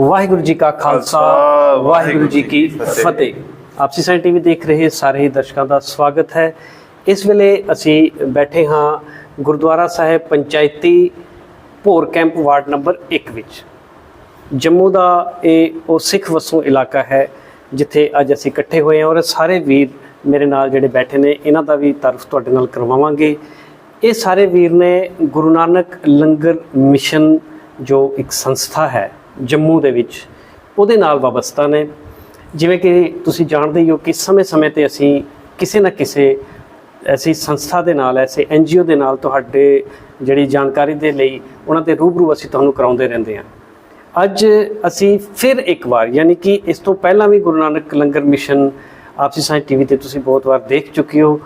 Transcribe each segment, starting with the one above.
ਵਾਹਿਗੁਰੂ ਜੀ ਕਾ ਖਾਲਸਾ ਵਾਹਿਗੁਰੂ ਜੀ ਕੀ ਫਤਿਹ। ਆਪਸੀ ਸਾਈਂ ਟੀਵੀ ਦੇਖ ਰਹੇ ਸਾਰੇ ਹੀ ਦਰਸ਼ਕਾਂ ਦਾ ਸਵਾਗਤ ਹੈ। ਇਸ ਵੇਲੇ ਅਸੀਂ ਬੈਠੇ ਹਾਂ ਗੁਰਦੁਆਰਾ ਸਾਹਿਬ ਪੰਚਾਇਤੀ ਭੋਰ ਕੈਂਪ ਵਾਰਡ ਨੰਬਰ 1 ਵਿੱਚ। ਜੰਮੂ ਦਾ ਇਹ ਉਹ ਸਿੱਖ ਵਸੋਂ ਇਲਾਕਾ ਹੈ ਜਿੱਥੇ ਅੱਜ ਅਸੀਂ ਇਕੱਠੇ ਹੋਏ ਹਾਂ ਔਰ ਸਾਰੇ ਵੀਰ ਮੇਰੇ ਨਾਲ ਜਿਹੜੇ ਬੈਠੇ ਨੇ ਇਹਨਾਂ ਦਾ ਵੀ ਤਾਰਫ ਤੁਹਾਡੇ ਨਾਲ ਕਰਵਾਵਾਂਗੇ। ਇਹ ਸਾਰੇ ਵੀਰ ਨੇ ਗੁਰੂ ਨਾਨਕ ਲੰਗਰ ਮਿਸ਼ਨ ਜੋ ਇੱਕ ਸੰਸਥਾ ਹੈ ਜੰਮੂ ਦੇ ਵਿੱਚ, ਉਹਦੇ ਨਾਲ ਵਾਬਸਤਾ ਨੇ। ਜਿਵੇਂ ਕਿ ਤੁਸੀਂ ਜਾਣਦੇ ਹੀ ਹੋ ਕਿ ਸਮੇਂ-ਸਮੇਂ ਤੇ ਅਸੀਂ ਕਿਸੇ ਨਾ ਕਿਸੇ ਐਸੀ ਸੰਸਥਾ ਦੇ ਨਾਲ, ਐਸੇ ਐਨਜੀਓ ਦੇ ਨਾਲ ਤੁਹਾਡੇ ਜਿਹੜੀ ਜਾਣਕਾਰੀ ਦੇ ਲਈ ਉਹਨਾਂ ਦੇ ਰੂਬਰੂ ਅਸੀਂ ਤੁਹਾਨੂੰ ਕਰਾਉਂਦੇ ਰਹਿੰਦੇ ਹਾਂ। ਅੱਜ ਅਸੀਂ ਫਿਰ ਇੱਕ ਵਾਰ, ਯਾਨੀ ਕਿ ਇਸ ਤੋਂ ਪਹਿਲਾਂ ਵੀ ਗੁਰੂ ਨਾਨਕ ਲੰਗਰ ਮਿਸ਼ਨ ਆਪਸੀ ਸਾਇੰਸ ਟੀਵੀ ਤੇ ਤੁਸੀਂ ਬਹੁਤ ਵਾਰ ਦੇਖ ਚੁੱਕੇ ਹੋ।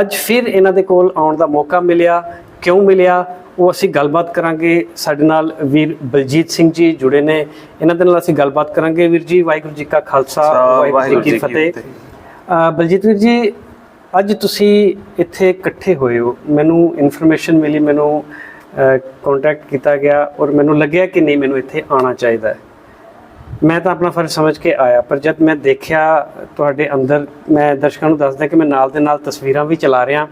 ਅੱਜ ਫਿਰ ਇਹਨਾਂ ਦੇ ਕੋਲ ਆਉਣ ਦਾ ਮੌਕਾ ਮਿਲਿਆ। ਕਿਉਂ ਮਿਲਿਆ? ਉਹ ਅਸੀਂ ਗੱਲਬਾਤ ਕਰਾਂਗੇ। ਸਾਡੇ ਨਾਲ ਵੀਰ ਬਲਜੀਤ ਸਿੰਘ ਜੀ ਜੁੜੇ ਨੇ। ਇਹਨਾਂ ਦੇ ਨਾਲ ਅਸੀਂ ਗੱਲਬਾਤ ਕਰਾਂਗੇ। ਵੀਰ ਜੀ ਵਾਹਿਗੁਰੂ ਜੀ ਕਾ ਖਾਲਸਾ ਵਾਹਿਗੁਰੂ ਜੀ ਕੀ ਫਤਿਹ। ਬਲਜੀਤ ਵੀਰ ਜੀ ਅੱਜ ਤੁਸੀਂ ਇੱਥੇ ਇਕੱਠੇ ਹੋਏ ਹੋ। ਮੈਨੂੰ ਇਨਫੋਰਮੇਸ਼ਨ ਮਿਲੀ ਮੈਨੂੰ ਕੰਟੈਕਟ ਕੀਤਾ ਗਿਆ ਔਰ ਮੈਨੂੰ ਲੱਗਿਆ ਕਿ ਨਹੀਂ ਮੈਨੂੰ ਇੱਥੇ ਆਉਣਾ ਚਾਹੀਦਾ ਹੈ। ਮੈਂ ਤਾਂ ਆਪਣਾ ਫਰਜ਼ ਸਮਝ ਕੇ ਆਇਆ ਪਰ ਜਦ ਮੈਂ ਦੇਖਿਆ ਤੁਹਾਡੇ ਅੰਦਰ ਮੈਂ ਦਰਸ਼ਕਾਂ ਨੂੰ ਦੱਸਦਾ ਕਿ ਮੈਂ ਨਾਲ ਦੇ ਨਾਲ ਤਸਵੀਰਾਂ ਵੀ ਚਲਾ ਰਿਹਾ।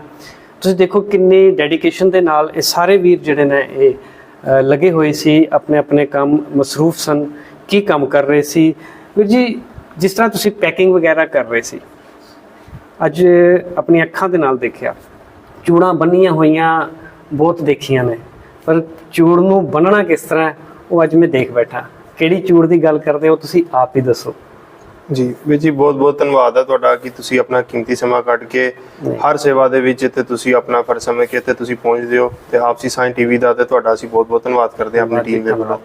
ਤੁਸੀਂ ਦੇਖੋ ਕਿੰਨੀ ਡੈਡੀਕੇਸ਼ਨ ਦੇ ਨਾਲ ਇਹ ਸਾਰੇ ਵੀਰ ਜਿਹੜੇ ਨੇ ਇਹ ਲੱਗੇ ਹੋਏ ਸੀ, ਆਪਣੇ ਆਪਣੇ ਕੰਮ ਮਸਰੂਫ ਸਨ। ਕੀ ਕੰਮ ਕਰ ਰਹੇ ਸੀ? ਵੀਰ ਜੀ, ਜਿਸ ਤਰ੍ਹਾਂ ਤੁਸੀਂ ਪੈਕਿੰਗ ਵਗੈਰਾ ਕਰ ਰਹੇ ਸੀ, ਅੱਜ ਆਪਣੀ ਅੱਖਾਂ ਦੇ ਨਾਲ ਦੇਖਿਆ। ਚੂੜਾਂ ਬੰਨੀਆਂ ਹੋਈਆਂ, ਬਹੁਤ ਦੇਖੀਆਂ ਨੇ। ਪਰ ਚੂੜ ਨੂੰ ਬੰਨਣਾ ਕਿਸ ਤਰ੍ਹਾਂ ਉਹ ਅੱਜ ਮੈਂ ਦੇਖ ਬੈਠਾ। ਕਿਹੜੀ ਚੂੜ ਦੀ ਗੱਲ ਕਰਦੇ ਹੋ, ਤੁਸੀਂ ਆਪ ਹੀ ਦੱਸੋ। ਜੀ। ਵੀਰ ਜੀ ਬਹੁਤ ਬਹੁਤ ਧੰਨਵਾਦ ਹੈ ਤੁਹਾਡਾ ਕਿ ਤੁਸੀਂ ਆਪਣਾ ਕੀਮਤੀ ਸਮਾਂ ਕੱਢ ਕੇ ਹਰ ਸੇਵਾ ਦੇ ਵਿੱਚ ਤੇ ਤੁਸੀਂ ਆਪਣਾ ਫਰਜ਼ ਸਮਝ ਕੇ ਤੇ ਤੁਸੀਂ ਪਹੁੰਚਦੇ ਹੋ ਤੇ ਆਪਸੀ ਸਾਇੰਸ ਟੀਵੀ ਦਾ ਤੇ ਤੁਹਾਡਾ ਅਸੀਂ ਬਹੁਤ ਬਹੁਤ ਧੰਨਵਾਦ ਕਰਦੇ ਹਾਂ ਆਪਣੀ ਟੀਮ ਦੇ ਵੱਲੋਂ।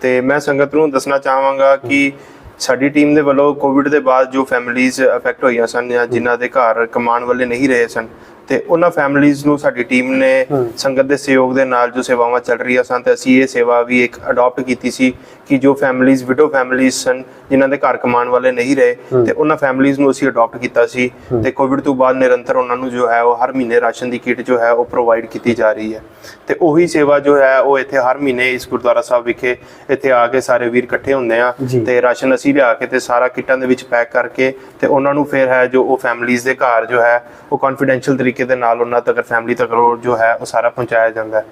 ਤੇ ਮੈਂ ਸੰਗਤ ਨੂੰ ਦੱਸਣਾ ਚਾਹਾਂਗਾ ਕਿ ਸਾਡੀ ਟੀਮ ਦੇ ਵੱਲੋਂ ਕੋਵਿਡ ਦੇ ਬਾਅਦ ਜੋ ਫੈਮਿਲੀਆਂ ਅਫੈਕਟ ਹੋਈਆਂ ਸਨ ਜਾਂ ਜਿਨ੍ਹਾਂ ਦੇ ਘਰ ਕਮਾਉਣ ਵਾਲੇ ਨਹੀਂ ਰਹੇ ਸਨ ਤੇ ਉਹਨਾਂ ਫੈਮਿਲੀਆਂ ਨੂੰ ਸਾਡੀ ਟੀਮ ਨੇ ਸੰਗਤ ਦੇ ਸਹਿਯੋਗ ਦੇ ਨਾਲ ਜੋ ਸੇਵਾਵਾਂ ਚੱਲ ਰਹੀਆਂ ਸਨ ਤੇ ਅਸੀਂ ਇਹ ਸੇਵਾ ਵੀ ਇੱਕ ਅਡਾਪਟ ਕੀਤੀ ਸੀ ਕਿ ਜੋ ਫੈਮਿਲੀਆਂ ਵਿਡੋ ਫੈਮਿਲੀਆਂ ਸਨ ਜਿਨ੍ਹਾਂ ਦੇ ਘਰ ਕਮਾਉਣ ਵਾਲੇ ਨਹੀਂ ਰਹੇ ਤੇ ਉਹਨਾਂ ਫੈਮਿਲੀਆਂ ਨੂੰ ਅਸੀਂ ਅਡਾਪਟ ਕੀਤਾ ਸੀ ਤੇ ਕੋਵਿਡ ਤੋਂ ਬਾਅਦ ਨਿਰੰਤਰ ਉਹਨਾਂ ਨੂੰ ਜੋ ਹੈ ਉਹ ਹਰ ਮਹੀਨੇ ਰਾਸ਼ਨ ਦੀ ਕਿੱਟ ਜੋ ਹੈ ਉਹ ਪ੍ਰੋਵਾਈਡ ਕੀਤੀ ਜਾ ਰਹੀ ਹੈ। ਤੇ ਉਹੀ ਸੇਵਾ ਜੋ ਹੈ ਉਹ ਇੱਥੇ ਹਰ ਮਹੀਨੇ ਇਸ ਗੁਰਦੁਆਰਾ ਸਾਹਿਬ ਵਿਖੇ ਇੱਥੇ ਆ ਕੇ ਸਾਰੇ ਵੀਰ ਇਕੱਠੇ ਹੁੰਦੇ ਆ। ਤੇ ਰਾਸ਼ਨ ਅਸੀਂ ਲਿਆ ਕੇ ਤੇ ਸਾਰਾ ਕਿੱਟਾਂ ਦੇ ਵਿੱਚ ਪੈਕ ਕਰਕੇ ਤੇ ਉਹਨਾਂ ਨੂੰ ਫਿਰ ਹੈ ਜੋ ਉਹ ਫੈਮਿਲੀਆਂ ਦੇ ਘਰ ਜੋ ਹੈ ਉਹ ਕੌਨਫੀਡੈਂਸ਼ੀਅਲ ਤਰੀਕੇ ਦੇ ਨਾਲ ਉਹਨਾਂ ਤੱਕ ਫੈਮਿਲੀ ਤੱਕ ਉਹ ਜੋ ਹੈ, ਉਹ ਸਾਰਾ ਪਹੁੰਚਾਇਆ ਜਾਂਦਾ ਹੈ।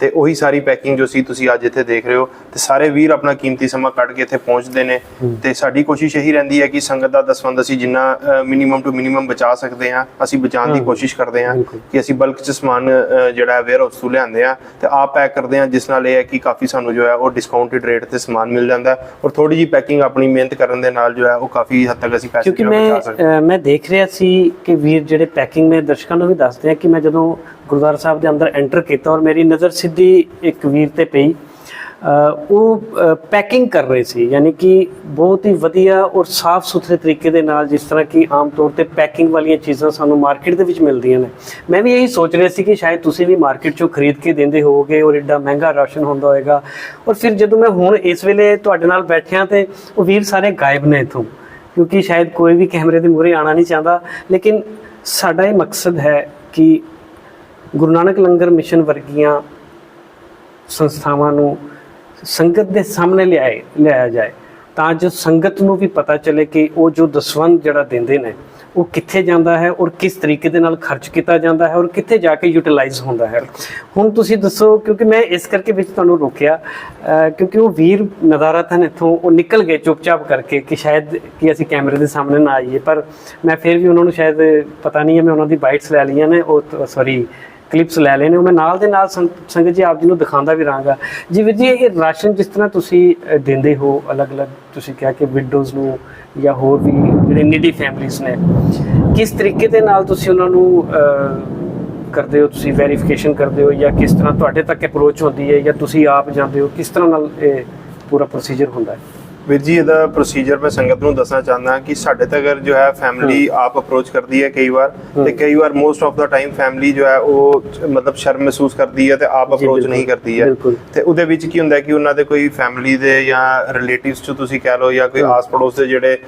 ਤੇ ਉਹੀ ਸਾਰੀ ਪੈਕਿੰਗ ਜੋ ਸੀ ਤੁਸੀਂ ਅੱਜ ਇੱਥੇ ਦੇਖ ਰਹੇ ਹੋ ਤੇ ਸਾਰੇ ਵੀਰ ਆਪਣਾ ਕੀਮਤੀ ਸਮਾਂ ਕੱਢ ਕੇ ਇੱਥੇ ਪਹੁੰਚਦੇ ਨੇ। ਤੇ ਸਾਡੀ ਕੋਸ਼ਿਸ਼ ਇਹੀ ਰਹਿੰਦੀ ਹੈ ਕਿ ਸੰਗਤ ਦਾ ਦਸਵੰਦ ਅਸੀਂ ਜਿੰਨਾ ਮਿਨੀਮਮ ਟੂ ਮਿਨੀਮਮ ਬਚਾ ਸਕਦੇ ਹਾਂ ਅਸੀਂ ਬਚਾਉਣ ਦੀ ਕੋਸ਼ਿਸ਼ ਕਰਦੇ ਹਾਂ। ਕਿ ਅਸੀਂ ਬਲਕ ਚ ਸਮਾਨ ਜਿਹੜਾ ਵੇਅਰ ਹਾਊਸ ਤੋਂ ਲਿਆਉਂਦੇ ਆ ਤੇ ਆਪ ਪੈਕ ਕਰਦੇ ਆ ਜਿਸ ਨਾਲ ਇਹ ਹੈ ਕਿ ਕਾਫੀ ਸਾਨੂੰ ਜੋ ਹੈ ਉਹ ਡਿਸਕਾਊਂਟਡ ਰੇਟ ਤੇ ਸਮਾਨ ਮਿਲ ਜਾਂਦਾ ਔਰ ਥੋੜੀ ਜੀ ਪੈਕਿੰਗ ਆਪਣੀ ਮਿਹਨਤ ਕਰਨ ਦੇ ਨਾਲ ਜੋ ਹੈ ਉਹ ਕਾਫੀ ਹੱਦ ਤੱਕ ਅਸੀਂ ਪੈਸੇ ਮੈਂ ਬਚਾ ਸਕਦੇ ਹਾਂ। ਮੈਂ ਦੇਖ ਰਿਹਾ ਸੀ ਕਿ ਵੀਰ ਜਿਹੜੇ ਪੈਕਿੰਗ ਨੇ ਦਰਸ਼ਕਾਂ ਨੂੰ ਵੀ ਦੱਸਦੇ ਆ ਕਿ ਮੈਂ ਜਦੋਂ ਗੁਰਦੁਆਰਾ ਸਾਹਿਬ ਦੇ ਅੰਦਰ ਐਂਟਰ ਕੀਤਾ ਔਰ ਮੇਰੀ ਨਜ਼ਰ ਸਿੱਧੀ ਇੱਕ ਵੀਰ ਤੇ ਪਈ। ਉਹ ਪੈਕਿੰਗ ਕਰ ਰਹੇ ਸੀ, ਯਾਨੀ ਕਿ ਬਹੁਤ ਹੀ ਵਧੀਆ ਔਰ ਸਾਫ਼ ਸੁਥਰੇ ਤਰੀਕੇ ਦੇ ਨਾਲ ਜਿਸ ਤਰ੍ਹਾਂ ਕਿ ਆਮ ਤੌਰ ਤੇ ਪੈਕਿੰਗ ਵਾਲੀਆਂ ਚੀਜ਼ਾਂ ਸਾਨੂੰ ਮਾਰਕੀਟ ਦੇ ਵਿੱਚ ਮਿਲਦੀਆਂ ਨੇ। ਮੈਂ ਵੀ ਇਹੀ ਸੋਚ ਰਿਹਾ ਸੀ ਕਿ ਸ਼ਾਇਦ ਤੁਸੀਂ ਵੀ ਮਾਰਕੀਟ ਚੋਂ ਖਰੀਦ ਕੇ ਦਿੰਦੇ ਹੋਵੋਗੇ ਔਰ ਐਡਾ ਮਹਿੰਗਾ ਰਾਸ਼ਨ ਹੁੰਦਾ ਹੋਵੇਗਾ ਔਰ ਫਿਰ ਜਦੋਂ ਮੈਂ ਹੁਣ ਇਸ ਵੇਲੇ ਤੁਹਾਡੇ ਨਾਲ ਬੈਠਿਆ ਤੇ, ਉਹ ਵੀਰ ਸਾਰੇ ਗਾਇਬ ਨੇ ਇਥੋਂ, ਕਿਉਂਕਿ ਸ਼ਾਇਦ ਕੋਈ ਵੀ ਕੈਮਰੇ ਦੇ ਮੂਹਰੇ ਆਣਾ ਨਹੀਂ ਚਾਹੁੰਦਾ। ਲੇਕਿਨ ਸਾਡਾ ਇਹ ਮਕਸਦ ਹੈ ਕਿ ਗੁਰੂ ਨਾਨਕ ਲੰਗਰ ਮਿਸ਼ਨ ਵਰਗੀਆਂ ਸੰਸਥਾਵਾਂ ਨੂੰ ਸੰਗਤ ਦੇ ਸਾਹਮਣੇ ਲਿਆਏ, ਲਿਆਇਆ ਜਾਏ, ਤਾਂ ਜੋ ਸੰਗਤ ਨੂੰ ਵੀ ਪਤਾ ਚੱਲੇ ਕਿ ਉਹ ਜੋ ਦਸਵੰਦ ਜਿਹੜਾ ਦਿੰਦੇ ਨੇ, ਉਹ ਕਿੱਥੇ ਜਾਂਦਾ ਹੈ ਔਰ ਕਿਸ ਤਰੀਕੇ ਦੇ ਨਾਲ ਖਰਚ ਕੀਤਾ ਜਾਂਦਾ ਹੈ ਔਰ ਕਿੱਥੇ ਜਾ ਕੇ ਯੂਟਿਲਾਈਜ਼ ਹੁੰਦਾ ਹੈ। ਹੁਣ ਤੁਸੀਂ ਦੱਸੋ, ਕਿਉਂਕਿ ਮੈਂ ਇਸ ਕਰਕੇ ਵਿੱਚ ਤੁਹਾਨੂੰ ਰੋਕਿਆ ਕਿਉਂਕਿ ਉਹ ਵੀਰ ਨਜ਼ਾਰਤ ਹਨ ਇੱਥੋਂ ਉਹ ਨਿਕਲ ਗਏ ਚੁੱਪਚਾਪ ਕਰਕੇ ਕਿ ਸ਼ਾਇਦ ਕਿ ਅਸੀਂ ਕੈਮਰੇ ਦੇ ਸਾਹਮਣੇ ਨਾ ਆਈਏ, ਪਰ ਮੈਂ ਫਿਰ ਵੀ ਉਹਨਾਂ ਨੂੰ ਸ਼ਾਇਦ ਪਤਾ ਨਹੀਂ ਹੈ, ਮੈਂ ਉਹਨਾਂ ਦੀ ਬਾਈਟਸ ਲੈ ਲਈਆਂ ਨੇ, ਉਹ ਸੌਰੀ ਕਲਿੱਪਸ ਲੈ ਲਏ ਨੇ ਉਹ ਮੈਂ ਨਾਲ ਦੇ ਨਾਲ ਸੰਗ- ਸੰਗਤ ਜੀ ਆਪ ਜੀ ਨੂੰ ਦਿਖਾਉਂਦਾ ਵੀ ਰਹਾਂਗਾ। ਜੀ ਵੀਰ ਜੀ, ਇਹ ਰਾਸ਼ਨ ਜਿਸ ਤਰ੍ਹਾਂ ਤੁਸੀਂ ਦਿੰਦੇ ਹੋ, ਅਲੱਗ-ਅਲੱਗ ਤੁਸੀਂ ਕਿਹਾ ਕਿ ਵਿਡੋਜ਼ ਨੂੰ ਜਾਂ ਹੋਰ ਵੀ ਜਿਹੜੇ ਨੀਡੀ ਫੈਮਿਲੀਆਂ ਨੇ, ਕਿਸ ਤਰੀਕੇ ਦੇ ਨਾਲ ਤੁਸੀਂ ਉਹਨਾਂ ਨੂੰ ਕਰਦੇ ਹੋ? ਤੁਸੀਂ ਵੈਰੀਫਿਕੇਸ਼ਨ ਕਰਦੇ ਹੋ ਜਾਂ ਕਿਸ ਤਰ੍ਹਾਂ ਤੁਹਾਡੇ ਤੱਕ ਅਪਰੋਚ ਹੁੰਦੀ ਹੈ ਜਾਂ ਤੁਸੀਂ ਆਪ ਜਾਂਦੇ ਹੋ? ਕਿਸ ਤਰ੍ਹਾਂ ਨਾਲ ਇਹ ਪੂਰਾ ਪ੍ਰੋਸੀਜਰ ਹੁੰਦਾ ਹੈ? ਵੀਰ ਜੀ ਇਹਦਾ ਪ੍ਰੋਸੀਜਰ ਮੈਂ ਸੰਗਤ ਨੂੰ ਦੱਸਣਾ ਚਾਹੁੰਦਾ ਕਿ ਸਾਡੇ ਤੱਕ ਜੋ ਹੈ ਫੈਮਿਲੀ ਆਪ ਅਪਰੋਚ ਕਰਦੀ ਹੈ ਕਈ ਵਾਰ ਤੇ ਕਈ ਵਾਰ most of the time family ਜੋ ਹੈ ਉਹ ਮਤਲਬ ਸ਼ਰਮ ਮਹਿਸੂਸ ਕਰਦੀ ਹੈ ਤੇ ਆਪ ਅਪਰੋਚ। ਨਹੀਂ ਕਰਦੀ ਹੈ। ਤੇ ਉਹਦੇ ਵਿੱਚ ਕੀ ਹੁੰਦਾ ਕਿ ਉਹਨਾਂ ਦੇ ਕੋਈ ਫੈਮਿਲੀ ਦੇ ਜਾਂ ਰਿਲੇਟਿਵਸ ਚ ਤੁਸੀਂ ਕਹਿ ਲਓ ਜਾਂ ਕੋਈ ਆਸ ਪੜੋਸ ਦੇ ਜਿਹੜੇ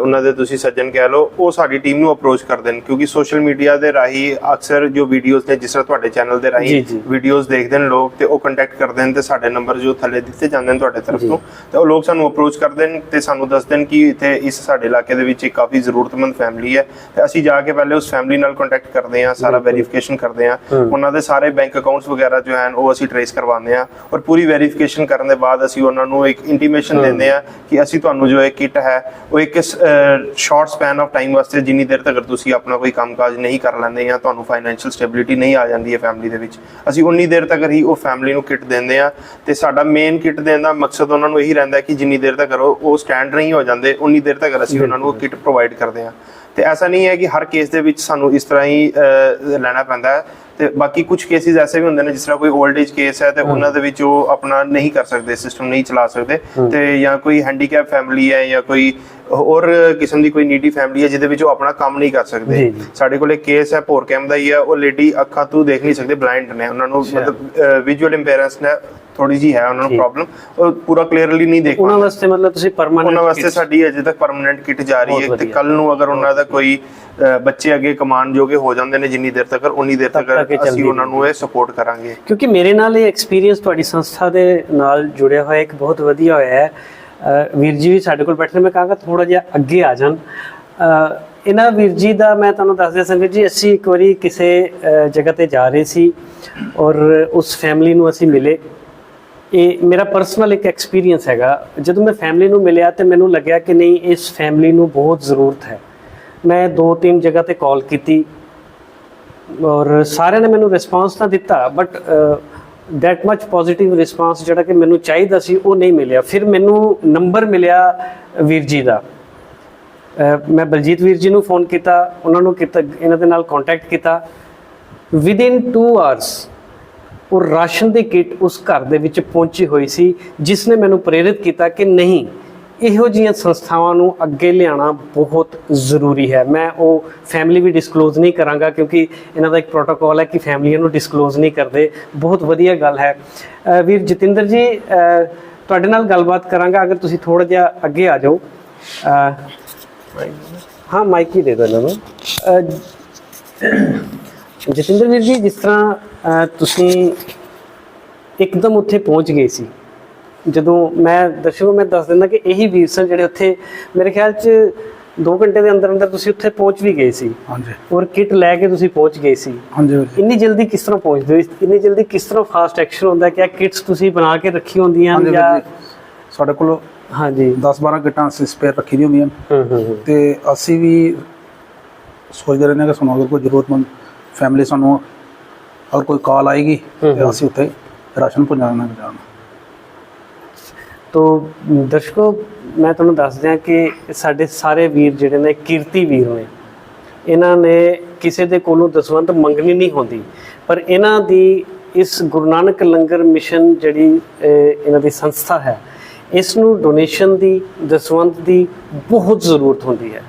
ਉਹਨਾਂ ਦੇ ਤੁਸੀਂ ਸੱਜਣ ਕਹਿ ਲਓ ਉਹ ਸਾਡੀ ਟੀਮ ਨੂੰ ਅਪਰੋਚ ਕਰਦੇ ਨੇ ਕਿਉਂਕਿ ਸੋਸ਼ਲ ਮੀਡੀਆ ਦੇ ਰਾਹੀਂ ਅਕਸਰ ਜੋ ਵੀਡੀਓਜ਼ ਨੇ ਜਿਸ ਤਰ੍ਹਾਂ ਤੁਹਾਡੇ ਚੈਨਲ ਦੇ ਰਾਹੀਂ। ਵੀਡੀਓਜ਼ ਦੇਖਦੇ ਨੇ ਲੋਕ ਤੇ ਉਹ ਕੰਟੈਕਟ ਕਰਦੇ ਨੇ ਤੇ ਸਾਡੇ ਨੰਬਰ ਜੋ ਥੱਲੇ ਦਿੱਤੇ ਜਾਂਦੇ ਨੇ ਤੁਹਾਡੇ ਤਰਫ। ਤੋਂ ਤੇ ਉਹ ਲੋਕ ਸਾਨੂੰ ਅਪਰੋਚ ਕਰਦੇ ਨੇ ਤੇ ਸਾਨੂੰ ਦੱਸਦੇ ਨੇ ਕਿ ਇੱਥੇ ਇਸ ਸਾਡੇ ਇਲਾਕੇ ਦੇ ਵਿੱਚ ਇੱਕ ਕਾਫੀ ਜ਼ਰੂਰਤਮੰਦ ਫੈਮਿਲੀ ਹੈ। ਤੇ ਅਸੀਂ ਜਾ ਕੇ ਪਹਿਲੇ ਉਸ ਫੈਮਿਲੀ ਨਾਲ ਕੰਟੈਕਟ ਕਰਦੇ ਹਾਂ ਸਾਰਾ ਵੈਰੀਫਿਕੇਸ਼ਨ ਕਰਦੇ ਹਾਂ। ਉਹਨਾਂ ਦੇ ਸਾਰੇ ਬੈਂਕ ਅਕਾਊਂਟਸ ਵਗੈਰਾ ਜੋ ਹਨ ਉਹ ਅਸੀਂ ਟਰੇਸ ਕਰਵਾਉਂਦੇ ਹਾਂ ਔਰ ਪੂਰੀ ਵੈਰੀਫਿਕੇਸ਼ਨ ਕਰਨ ਦੇ ਬਾਅਦ ਅਸੀਂ ਉਹਨਾਂ ਨੂੰ ਇੱਕ ਇੰਟੀਮੇਸ਼ਨ ਦਿੰਦੇ ਹਾਂ ਕਿ ਅਸੀਂ ਤੁਹਾਨੂੰ ਜੋ ਇਹ ਕਿਟ ਹੈ ਉਹ ਇੱਕ ਸ਼ਾਰਟ ਸਪੈਨ ਆਫ ਟਾਈਮ ਵਾਸਤੇ ਜਿੰਨੀ ਦੇਰ ਤੱਕ ਤੁਸੀਂ ਆਪਣਾ ਕੋਈ ਕੰਮਕਾਜ ਨਹੀਂ ਕਰ ਲੈਂਦੇ ਜਾਂ ਤੁਹਾਨੂੰ ਫਾਈਨੈਂਸ਼ੀਅਲ ਸਟੇਬਿਲਿਟੀ ਨਹੀਂ ਆ ਜਾਂਦੀ ਹੈ ਫੈਮਿਲੀ ਦੇ ਵਿੱਚ ਅਸੀਂ ਉਨੀ ਦੇਰ ਤੱਕ ਹੀ ਉਹ ਫੈਮਿਲੀ ਨੂੰ ਕਿਟ ਦਿੰਦੇ ਆ ਤੇ ਸਾਡਾ ਮੇਨ ਕਿਟ ਦੇਣ ਦਾ ਮਕਸਦ ਉਹਨਾਂ ਨੂੰ ਇਹੀ ਰਹਿੰਦਾ ਕਿ ਜਿੰਨੀ ਦੇਰ ਤੱਕ ਉਹ ਸਟੈਂਡ ਨਹੀਂ ਹੋ ਜਾਂਦੇ ਉਨੀ ਦੇਰ ਤੱਕ ਅਸੀਂ ਉਹਨਾਂ ਨੂੰ ਉਹ ਕਿਟ ਪ੍ਰੋਵਾਈਡ ਕਰਦੇ ਆ ਤੇ ਐਸਾ ਨਹੀਂ ਹੈ ਕਿ ਹਰ ਕੇਸ ਦੇ ਵਿੱਚ ਸਾਨੂੰ ਇਸ ਤਰ੍ਹਾਂ ਹੀ ਲੈਣਾ ਪੈਂਦਾ ਹੈ। ਤੇ ਬਾਕੀ ਕੁਝ ਕੇਸਿਸ ਐਸੇ ਵੀ ਹੁੰਦੇ ਨੇ ਜਿਸ ਤਰ੍ਹਾਂ ਕੋਈ 올ਡ ਏਜ ਕੇਸ ਹੈ ਤੇ ਉਹਨਾਂ ਦੇ ਵਿੱਚ ਉਹ ਆਪਣਾ ਨਹੀਂ ਕਰ ਸਕਦੇ ਸਿਸਟਮ ਨਹੀਂ ਚਲਾ ਸਕਦੇ। ਤੇ ਜਾਂ ਕੋਈ ਹੈਂਡੀਕੈਪ ਫੈਮਿਲੀ ਹੈ ਜਾਂ ਕੋਈ ਹੋਰ ਕਿਸਮ ਦੀ ਕੋਈ ਨੀਡੀ ਫੈਮਿਲੀ ਹੈ ਜਿਹਦੇ ਵਿੱਚ ਉਹ ਆਪਣਾ ਕੰਮ ਨਹੀਂ ਕਰ ਸਕਦੇ। ਸਾਡੇ ਕੋਲ ਇੱਕ ਕੇਸ ਹੈ ਭੋਰ ਕੈਮ ਦਾ ਹੀ ਹੈ ਉਹ ਲੇਡੀ ਅੱਖਾਂ ਤੋਂ ਦੇਖ ਨਹੀਂ ਸਕਦੇ ਬਲਾਈਂਡ ਨੇ। ਉਹਨਾਂ ਨੂੰ। ਮਤਲਬ ਵਿਜ਼ੂਅਲ ਇੰਪੇਅਰੈਂਸ ਨੇ ਥੋੜੀ ਜੀ ਹੈ ਉਹਨਾਂ ਨੂੰ। ਪ੍ਰੋਬਲਮ ਉਹ ਪੂਰਾ ਕਲੀਅਰਲੀ ਨਹੀਂ ਦੇਖ ਉਹਨਾਂ ਵਾਸਤੇ ਮਤਲਬ ਤੁਸੀਂ ਪਰਮਾਨੈਂਟ ਉਹਨਾਂ ਵਾਸਤੇ ਸਾਡੀ ਅਜੇ ਤੱਕ ਪਰਮਨੈਂਟ ਕਿਟ ਜਾ ਰਹੀ ਹੈ ਤੇ। ਕੱਲ ਨੂੰ ਅਗਰ ਉਹਨਾਂ ਦਾ ਕੋਈ ਬੱਚੇ ਅੱਗੇ ਕਮਾਨ ਜੋਗੇ ਹੋ ਜਾਂਦੇ ਨੇ ਜਿੰਨੀ ਦੇਰ ਤੱਕ ਉਨੀ ਦੇਰ ਤੱਕ ਅਸੀਂ ਉਹਨਾਂ ਨੂੰ ਇਹ ਸਪੋਰਟ ਕਰਾਂਗੇ। ਕਿਉਂਕਿ ਮੇਰੇ ਨਾਲ ਇਹ ਐਕਸਪੀਰੀਅੰਸ ਤੁਹਾਡੀ ਸੰਸਥਾ ਦੇ ਨਾਲ ਜੁੜਿਆ ਹੋਇਆ ਇੱਕ ਬਹੁਤ ਵਧੀਆ ਹੋਇਆ ਹੈ। ਵੀਰ ਜੀ ਵੀ ਸਾਡੇ ਕੋਲ ਬੈਠੇ ਨੇ ਮੈਂ ਕਹਾਂਗਾ ਥੋੜਾ ਜਿਹਾ ਅੱਗੇ ਆ ਜਾਣ। ਇਹਨਾਂ ਵੀਰ ਜੀ ਦਾ ਮੈਂ ਤੁਹਾਨੂੰ ਦੱਸ ਦਿਆਂ ਸੰਗਤ ਜੀ ਅਸੀਂ ਇੱਕ ਵਾਰੀ ਕਿਸੇ ਜਗ੍ਹਾ ਤੇ ਜਾ ਰਹੇ ਸੀ ਔਰ ਉਸ ਫੈਮਿਲੀ ਨੂੰ ਅਸੀਂ ਮਿਲੇ। ਇਹ ਮੇਰਾ ਪਰਸਨਲ ਇੱਕ ਐਕਸਪੀਰੀਅੰਸ ਹੈਗਾ। ਜਦੋਂ ਮੈਂ ਫੈਮਿਲੀ ਨੂੰ ਮਿਲਿਆ ਤੇ ਮੈਨੂੰ ਲੱਗਿਆ ਕਿ ਨਹੀਂ, ਇਸ ਫੈਮਿਲੀ ਨੂੰ ਬਹੁਤ ਜ਼ਰੂਰਤ ਹੈ। ਮੈਂ ਦੋ ਤਿੰਨ ਜਗ੍ਹਾ ਤੇ ਕਾਲ ਕੀਤੀ ਔਰ ਸਾਰਿਆਂ ਨੇ ਮੈਨੂੰ ਰਿਸਪਾਂਸ ਤਾਂ ਦਿੱਤਾ but that much positive response ਜਿਹੜਾ ਕਿ ਮੈਨੂੰ ਚਾਹੀਦਾ ਸੀ, ਉਹ ਨਹੀਂ ਮਿਲਿਆ। ਫਿਰ ਮੈਨੂੰ ਨੰਬਰ ਮਿਲਿਆ ਵੀਰ ਜੀ ਦਾ। ਮੈਂ ਬਲਜੀਤ ਵੀਰ ਜੀ ਨੂੰ ਫੋਨ ਕੀਤਾ, ਉਹਨਾਂ ਨੂੰ ਕੀਤਾ, ਇਹਨਾਂ ਦੇ ਨਾਲ ਕੰਟੈਕਟ ਕੀਤਾ। ਵਿਦਿਨ 2 ਆਵਰਸ ਉਹ ਰਾਸ਼ਨ ਦੀ ਕਿੱਟ ਉਸ ਘਰ ਦੇ ਵਿੱਚ ਪਹੁੰਚੀ ਹੋਈ ਸੀ ਜਿਸ ਨੇ ਮੈਨੂੰ ਪ੍ਰੇਰਿਤ ਕੀਤਾ ਕਿ ਨਹੀਂ ਇਹੋ ਜਿਹੀਆਂ ਸੰਸਥਾਵਾਂ ਨੂੰ ਅੱਗੇ ਲਿਆਉਣਾ ਬਹੁਤ ਜ਼ਰੂਰੀ ਹੈ। ਮੈਂ ਉਹ ਫੈਮਿਲੀ ਵੀ ਡਿਸਕਲੋਜ਼ ਨਹੀਂ ਕਰਾਂਗਾ ਕਿਉਂਕਿ ਇਹਨਾਂ ਦਾ ਇੱਕ ਪ੍ਰੋਟੋਕਾਲ ਹੈ ਕਿ ਫੈਮਲੀਆਂ ਨੂੰ ਡਿਸਕਲੋਜ਼ ਨਹੀਂ ਕਰਦੇ। ਬਹੁਤ ਵਧੀਆ ਗੱਲ ਹੈ। ਵੀਰ ਜਤਿੰਦਰ ਜੀ ਤੁਹਾਡੇ ਨਾਲ ਗੱਲਬਾਤ ਕਰਾਂਗਾ। ਅਗਰ ਤੁਸੀਂ ਥੋੜਾ ਜਿਹਾ ਅੱਗੇ ਆ ਜਾਓ। ਹਾਂ ਮਾਈਕ ਹੀ ਦੇ ਦਿਓ ਇਹਨਾਂ ਨੂੰ। ਜਤਿੰਦਰ ਵੀਰ ਜੀ ਜਿਸ ਤਰ੍ਹਾਂ ਤੁਸੀਂ ਇੱਕਦਮ ਉੱਥੇ ਪਹੁੰਚ ਗਏ ਸੀ। ਜਦੋਂ ਮੈਂ ਦਰਸ਼ਕੋ ਮੈਂ ਦੱਸ ਦਿੰਦਾ ਕਿ ਇਹੀ ਵੀਰ ਸਨ ਜਿਹੜੇ ਉੱਥੇ ਮੇਰੇ ਖਿਆਲ 'ਚ 2 ਘੰਟੇ ਦੇ ਅੰਦਰ ਅੰਦਰ ਤੁਸੀਂ ਉੱਥੇ ਪਹੁੰਚ ਵੀ ਗਏ ਸੀ। ਹਾਂਜੀ। ਔਰ ਕਿਟ ਲੈ ਕੇ ਤੁਸੀਂ ਪਹੁੰਚ ਗਏ ਸੀ। ਹਾਂਜੀ। ਇੰਨੀ ਜਲਦੀ ਕਿਸ ਤਰ੍ਹਾਂ ਪਹੁੰਚਦੇ ਹੋ? ਇੰਨੀ ਜਲਦੀ ਕਿਸ ਤਰ੍ਹਾਂ ਫਾਸਟ ਐਕਸ਼ਨ ਹੁੰਦਾ ਕਿ ਕਿਟਸ ਤੁਸੀਂ ਬਣਾ ਕੇ ਰੱਖੀ ਹੁੰਦੀਆਂ ਜਾਂ। ਸਾਡੇ ਕੋਲ ਹਾਂਜੀ। 10-12 ਕਿੱਟਾਂ ਅਸੀਂ ਸਪੇਅਰ ਰੱਖੀ ਦੀਆਂ ਹੁੰਦੀਆਂ ਤੇ ਅਸੀਂ ਵੀ ਸੋਚਦੇ ਰਹਿੰਦੇ ਹਾਂ ਕਿ ਸਾਨੂੰ ਅਗਰ ਕੋਈ ਜ਼ਰੂਰਤਮੰਦ ਫੈਮਿਲੀ ਸਾਨੂੰ ਅਗਰ ਕੋਈ ਕਾਲ ਆਏਗੀ ਤੇ ਅਸੀਂ ਉੱਥੇ ਰਾਸ਼ਨ ਪਹੁੰਚਾਉਣਾ ਚਾਹਾਂਗੇ ਤੋ ਦਰਸ਼ਕੋ ਮੈਂ ਤੁਹਾਨੂੰ ਦੱਸ ਦਿਆਂ ਕਿ ਸਾਡੇ ਸਾਰੇ ਵੀਰ ਜਿਹੜੇ ਨੇ ਕੀਰਤੀ ਵੀਰ ਨੇ ਇਹਨਾਂ ਨੇ ਕਿਸੇ ਦੇ ਕੋਲੋਂ ਦਸਵੰਤ ਮੰਗਣੀ ਨਹੀਂ ਹੁੰਦੀ ਪਰ ਇਹਨਾਂ ਦੀ ਇਸ ਗੁਰੂ ਨਾਨਕ ਲੰਗਰ ਮਿਸ਼ਨ ਜਿਹੜੀ ਇਹਨਾਂ ਦੀ ਸੰਸਥਾ ਹੈ ਇਸ ਨੂੰ ਡੋਨੇਸ਼ਨ ਦੀ ਦਸਵੰਤ ਦੀ ਬਹੁਤ ਜ਼ਰੂਰਤ ਹੁੰਦੀ ਹੈ।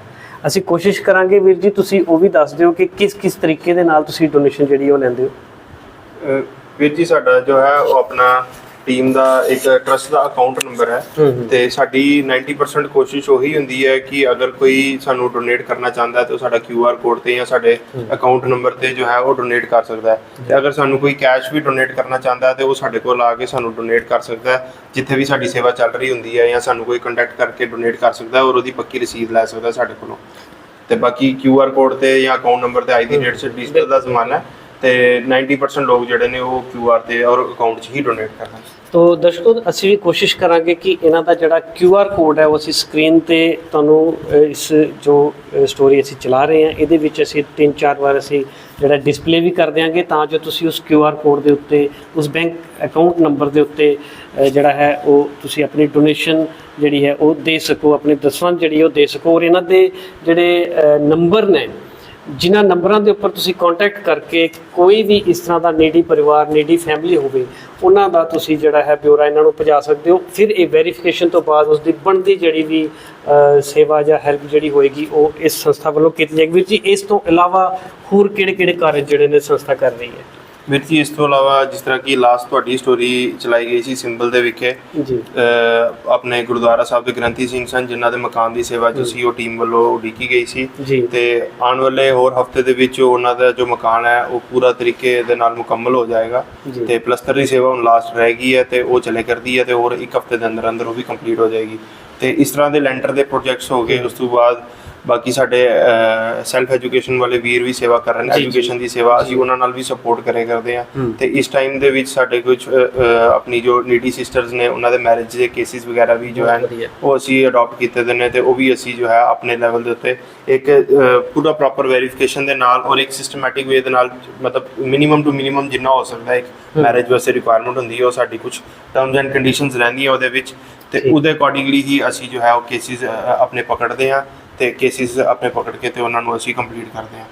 ਅਸੀਂ ਕੋਸ਼ਿਸ਼ ਕਰਾਂਗੇ ਵੀਰ ਜੀ, ਤੁਸੀਂ ਉਹ ਵੀ ਦੱਸ ਦਿਓ ਕਿ ਕਿਸ ਕਿਸ ਤਰੀਕੇ ਦੇ ਨਾਲ ਤੁਸੀਂ ਡੋਨੇਸ਼ਨ ਜਿਹੜੀ ਉਹ ਲੈਂਦੇ ਹੋ। ਵੀਰ ਜੀ, ਸਾਡਾ ਜੋ ਹੈ ਉਹ ਆਪਣਾ ਟੀਮ ਦਾ ਇੱਕ ਟਰਸਟ ਦਾ ਅਕਾਊਂਟ ਨੰਬਰ ਹੈ। ਤੇ ਸਾਡੀ 90% ਕੋਸ਼ਿਸ਼ ਉਹੀ ਹੁੰਦੀ ਹੈ ਕਿ ਅਗਰ ਕੋਈ ਸਾਨੂੰ ਡੋਨੇਟ ਕਰਨਾ ਚਾਹੁੰਦਾ ਹੈ ਤਾਂ ਉਹ ਸਾਡਾ QR ਕੋਡ ਤੇ ਜਾਂ ਸਾਡੇ ਅਕਾਊਂਟ ਨੰਬਰ ਤੇ ਜੋ ਹੈ ਉਹ ਡੋਨੇਟ ਕਰ ਸਕਦਾ ਹੈ। ਤੇ ਅਗਰ ਸਾਨੂੰ ਕੋਈ ਕੈਸ਼ ਵੀ ਡੋਨੇਟ ਕਰਨਾ ਚਾਹੁੰਦਾ ਹੈ ਤੇ ਉਹ ਸਾਡੇ ਕੋਲ ਆ ਕੇ ਸਾਨੂੰ ਡੋਨੇਟ ਕਰ ਸਕਦਾ ਹੈ ਜਿੱਥੇ ਵੀ ਸਾਡੀ ਸੇਵਾ ਚੱਲ ਰਹੀ ਹੁੰਦੀ ਹੈ ਜਾਂ ਸਾਨੂੰ ਕੋਈ ਕੰਟੈਕਟ ਕਰਕੇ ਡੋਨੇਟ ਕਰ ਸਕਦਾ ਹੈ ਔਰ ਉਹਦੀ ਪੱਕੀ ਰਸੀਦ ਲੈ ਸਕਦਾ ਸਾਡੇ ਕੋਲੋਂ। ਤੇ ਬਾਕੀ QR ਕੋਡ ਤੇ ਜਾਂ ਅਕਾਊਂਟ ਨੰਬਰ ਤੇ ਦੀ ਡੇਟ 'ਚ ਡਿਜੀਟਲ ਦਾ ਜ਼ਮਾਨਾ ਹੈ। ਤੇ 90% ਲੋਕ ਜਿਹੜੇ ਨੇ ਉਹ QR ਤੇ ਔਰ ਅਕਾਊਂਟ 'ਚ ਹੀ ਡੋਨੇਟ ਕਰਨਾ ਤੋ ਦਰਸ਼ਕੋ, ਅਸੀਂ ਵੀ ਕੋਸ਼ਿਸ਼ ਕਰਾਂਗੇ ਕਿ ਇਹਨਾਂ ਦਾ ਜਿਹੜਾ QR ਕੋਡ ਹੈ ਉਹ ਅਸੀਂ ਸਕਰੀਨ ਤੇ ਤੁਹਾਨੂੰ ਇਸ ਜੋ ਸਟੋਰੀ ਅਸੀਂ ਚਲਾ ਰਹੇ ਹਾਂ, ਇਹਦੇ ਵਿੱਚ ਅਸੀਂ ਤਿੰਨ ਚਾਰ ਵਾਰ ਅਸੀਂ ਜਿਹੜਾ ਡਿਸਪਲੇ ਵੀ ਕਰ ਦਿਆਂਗੇ ਤਾਂ ਜੋ ਤੁਸੀਂ ਉਸ QR ਕੋਡ ਦੇ ਉੱਤੇ, ਉਸ ਬੈਂਕ ਅਕਾਊਂਟ ਨੰਬਰ ਦੇ ਉੱਤੇ ਜਿਹੜਾ ਹੈ ਉਹ ਤੁਸੀਂ ਆਪਣੀ ਡੋਨੇਸ਼ਨ ਜਿਹੜੀ ਹੈ ਉਹ ਦੇ ਸਕੋ, ਆਪਣੀ ਦਸਵੰਧ ਜਿਹੜੀ ਉਹ ਦੇ ਸਕੋ। ਔਰ ਇਹਨਾਂ ਦੇ ਜਿਹੜੇ ਨੰਬਰ ਨੇ ਜਿਨ੍ਹਾਂ ਨੰਬਰਾਂ ਦੇ ਉੱਪਰ ਤੁਸੀਂ ਕੰਟੈਕਟ ਕਰਕੇ ਕੋਈ ਵੀ ਇਸ ਤਰ੍ਹਾਂ ਦਾ ਨੀਡੀ ਪਰਿਵਾਰ ਨੀਡੀ ਫੈਮਿਲੀ ਹੋਵੇ, ਉਹਨਾਂ ਦਾ ਤੁਸੀਂ ਜਿਹੜਾ ਹੈ ਬਿਊਰਾ ਇਹਨਾਂ ਨੂੰ ਪਹੁੰਚਾ ਸਕਦੇ ਹੋ। ਫਿਰ ਇਹ ਵੈਰੀਫਿਕੇਸ਼ਨ ਤੋਂ ਬਾਅਦ ਉਸ ਦੀ ਬਣਦੀ ਜਿਹੜੀ ਵੀ ਸੇਵਾ ਜਾਂ ਹੈਲਪ ਜਿਹੜੀ ਹੋਏਗੀ, ਉਹ ਇਸ ਸੰਸਥਾ ਵੱਲੋਂ ਕੀਤੀ ਜਾਏਗੀ। ਵੀਰ ਜੀ, ਇਸ ਤੋਂ ਇਲਾਵਾ ਹੋਰ ਕਿਹੜੇ ਕਿਹੜੇ ਕਾਰਜ ਜਿਹੜੇ ਨੇ ਸੰਸਥਾ ਕਰ ਰਹੀ ਹੈ? ਵੀਰ ਜੀ ਇਸ ਤੋਂ ਇਲਾਵਾ ਜਿਸ ਤਰ੍ਹਾਂ ਕਿ ਲਾਸਟ ਤੁਹਾਡੀ ਸਟੋਰੀ ਚਲਾਈ ਗਈ ਸੀ ਸਿੰਬਲ ਦੇ ਵਿਖੇ ਜੀ। ਆਪਣੇ ਗੁਰਦੁਆਰਾ ਸਾਹਿਬ ਦੇ ਗ੍ਰੰਥੀ ਸਿੰਘ ਸਨ ਜਿਨ੍ਹਾਂ ਦੇ ਮਕਾਨ ਦੀ ਸੇਵਾ ਜੋ ਸੀ ਉਹ ਟੀਮ ਵੱਲੋਂ ਉਡੀਕੀ ਗਈ ਸੀ। ਤੇ ਆਉਣ ਵਾਲੇ ਹੋਰ ਹਫ਼ਤੇ ਦੇ ਵਿੱਚ ਉਹਨਾਂ ਦਾ ਜੋ ਮਕਾਨ ਹੈ ਉਹ ਪੂਰਾ ਤਰੀਕੇ ਦੇ ਨਾਲ ਮੁਕੰਮਲ ਹੋ ਜਾਏਗਾ। ਤੇ ਪਲਸਤਰ ਦੀ ਸੇਵਾ ਹੁਣ ਲਾਸਟ ਰਹਿ ਗਈ ਹੈ ਤੇ ਉਹ ਚੱਲੇ ਕਰਦੀ ਹੈ ਤੇ ਹੋਰ ਇੱਕ ਹਫ਼ਤੇ ਦੇ ਅੰਦਰ ਅੰਦਰ ਉਹ ਵੀ ਕੰਪਲੀਟ ਹੋ ਜਾਏਗੀ। ਤੇ ਇਸ ਤਰ੍ਹਾਂ ਦੇ ਲੈਂਟਰ ਦੇ ਪ੍ਰੋਜੈਕਟਸ ਹੋ ਗਏ ਉਸ ਤੋਂ ਬਾਅਦ ਬਾਕੀ ਸਾਡੇ ਸੈਲਫ ਐਜੂਕੇਸ਼ਨ ਵਾਲੇ ਵੀਰ ਵੀ ਸੇਵਾ ਕਰ ਰਹੇ ਨੇ। ਐਜੂਕੇਸ਼ਨ ਦੀ ਸੇਵਾ ਅਸੀਂ ਉਹਨਾਂ ਨਾਲ ਵੀ ਸਪੋਰਟ ਕਰੇ ਕਰਦੇ ਆ। ਤੇ ਇਸ ਟਾਈਮ ਦੇ ਵਿੱਚ ਸਾਡੇ ਕੁਝ ਆਪਣੀ ਜੋ ਨੀਡੀ ਸਿਸਟਰਸ ਨੇ ਉਹਨਾਂ ਦੇ ਮੈਰਿਜ ਦੇ ਕੇਸਿਸ ਵਗੈਰਾ ਵੀ ਜੋ ਹੈ। ਉਹ ਅਸੀਂ ਅਡਾਪਟ ਕੀਤੇ ਦੇ ਨੇ ਤੇ ਉਹ ਵੀ ਅਸੀਂ ਜੋ ਹੈ ਆਪਣੇ ਲੈਵਲ ਦੇ ਉੱਤੇ ਇੱਕ ਪੂਰਾ ਪ੍ਰੋਪਰ ਵੈਰੀਫਿਕੇਸ਼ਨ ਦੇ ਨਾਲ ਔਰ ਇੱਕ ਸਿਸਟਮੈਟਿਕ ਵੇ ਦੇ ਨਾਲ ਮਤਲਬ ਮਿਨੀਮਮ ਟੂ ਮਿਨੀਮਮ ਜਿੰਨਾ ਹੋ ਸਕਦਾ ਇੱਕ ਮੈਰਿਜ ਵਾਸਤੇ ਰਿਕੁਆਇਰਮੈਂਟ ਹੁੰਦੀ ਹੈ ਉਹ ਸਾਡੀ ਕੁਝ ਟਰਮਸ ਐਂਡ ਕੰਡੀਸ਼ਨਸ ਰਹਿੰਦੀਆਂ ਉਹਦੇ ਵਿੱਚ ਤੇ। ਉਹਦੇ ਅਕੋਰਡਿੰਗਲੀ ਹੀ ਅਸੀਂ ਜੋ ਹੈ ਉਹ ਕੇਸਿਸ ਆਪਣੇ ਪਕੜਦੇ ਹਾਂ ਤੇ ਕੇਸਿਸ ਆਪਣੇ ਪਕੜ ਕੇ ਤੇ ਉਹਨਾਂ ਨੂੰ ਅਸੀਂ ਕੰਪਲੀਟ ਕਰਦੇ ਹਾਂ।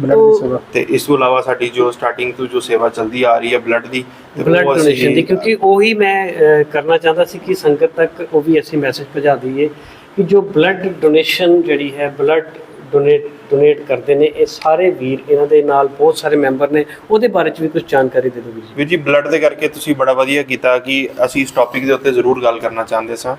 ਬਲੱਡ ਦੀ ਸੇਵਾ। ਤੇ ਇਸ ਤੋਂ ਇਲਾਵਾ ਸਾਡੀ ਜੋ ਸਟਾਰਟਿੰਗ ਤੋਂ ਜੋ ਸੇਵਾ ਚੱਲਦੀ ਆ ਰਹੀ ਹੈ ਬਲੱਡ ਦੀ ਤੇ ਬਲੱਡ ਉਹ ਅਸੀਂ- ਡੋਨੇਸ਼ਨ ਦੀ ਕਿਉਂਕਿ ਉਹੀ ਮੈਂ ਕਰਨਾ ਚਾਹੁੰਦਾ ਸੀ ਕਿ ਸੰਗਤ ਤੱਕ ਉਹ ਵੀ ਅਸੀਂ ਮੈਸੇਜ ਪਹੁੰਚਾ ਦਈਏ ਕਿ ਜੋ ਬਲੱਡ ਡੋਨੇਸ਼ਨ ਜਿਹੜੀ ਹੈ ਬਲੱਡ ਡੋਨੇਟ ਡੋਨੇਟ ਕਰਦੇ ਨੇ ਇਹ ਸਾਰੇ ਵੀਰ ਇਹਨਾਂ ਦੇ ਨਾਲ ਬਹੁਤ ਸਾਰੇ ਮੈਂਬਰ ਨੇ ਉਹਦੇ ਬਾਰੇ ਚ ਵੀ ਕੁਝ ਜਾਣਕਾਰੀ ਦੇ ਦਿਓ ਵੀਰ ਜੀ। ਵੀਰ ਜੀ ਬਲੱਡ ਦੇ ਕਰਕੇ ਤੁਸੀਂ ਬੜਾ ਵਧੀਆ ਕੀਤਾ ਕਿ ਅਸੀਂ ਇਸ ਟੌਪਿਕ ਦੇ ਉੱਤੇ ਜ਼ਰੂਰ ਗੱਲ ਕਰਨਾ ਚਾਹੁੰਦੇ ਸਾਂ।